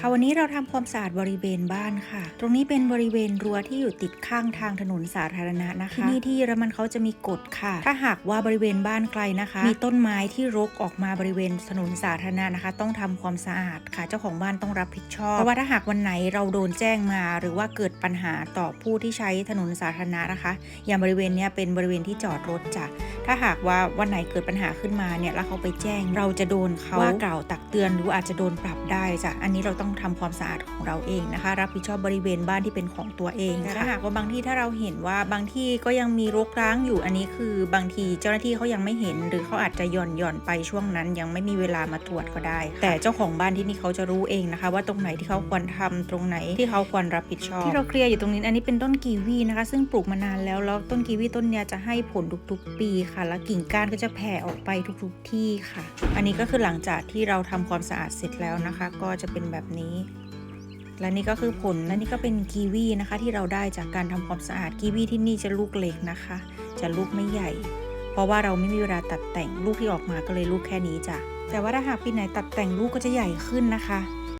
ค่ะวันนี้เราทำความสะอาดบริเวณบ้านค่ะ ตรงนี้เป็นบริเวณรั้วที่อยู่ติดข้างทางถนนสาธารณะนะคะที่นี่ที่เยอรมันเขาจะมีกฎค่ะ ถ้าหากว่าบริเวณบ้านไกลนะคะ มีต้นไม้ที่รกออกมาบริเวณถนนสาธารณะนะคะ ต้องทำความสะอาดค่ะ เจ้าของบ้านต้องรับผิดชอบเพราะว่าถ้าหากวันไหนเราโดนแจ้งมา หรือว่าเกิดปัญหาต่อผู้ที่ใช้ถนนสาธารณะนะคะ อย่างบริเวณนี้เป็นบริเวณที่จอดรถจ้ะ ถ้าหากว่าวันไหนเกิดปัญหาขึ้นมาเนี่ยแล้วเขาไปแจ้ง เราจะโดนเขาว่ากล่าวตักเตือนหรืออาจจะโดนปรับได้จ้ะอันนี้เราต้องทำความสะอาดของเราเองนะคะ รับผิดชอบบริเวณบ้านที่เป็นของตัวเองถ้าหากว่าบางที่ถ้าเราเห็นว่าบางที่ก็ยังมีรกร้างอยู่อันนี้คือบางทีเจ้าหน้าที่เขายังไม่เห็น หรือเขาอาจจะหย่อนหย่อนไปช่วงนั้น ยังไม่มีเวลามาตรวจก็ได้ แต่เจ้าของบ้านที่นี่เขาจะรู้เองนะคะ ว่าตรงไหนที่เขาควรทำตรงไหนที่เขาควรรับผิดชอบ ที่เราเคลียร์อยู่ตรงนี้อันนี้เป็นต้นกีวีนะคะ ซึ่งปลูกมานานแล้วแล้วต้นกีวีต้นเนี้ยจะให้ผลทุกๆ ปีค่ะแล้วกิ่งก้านก็จะแผ่ออกไปทุกๆที่ค่ะ อันนี้ก็คือหลังจากที่เราทำความสะอาดเสร็จแล้วนะคะ ก็จะเป็นแบบนี้ และนี่ก็คือผลและนี่ก็เป็นกีวีนะคะที่เราได้จากการทำความสะอาดกีวีที่นี่จะลูกเล็กนะคะ จะลูกไม่ใหญ่ เพราะว่าเราไม่มีเวลาตัดแต่งลูกที่ออกมาก็เลยลูกแค่นี้จ้ะแต่ว่าถ้าหากปีไหนตัดแต่งลูกก็จะใหญ่ขึ้นนะคะ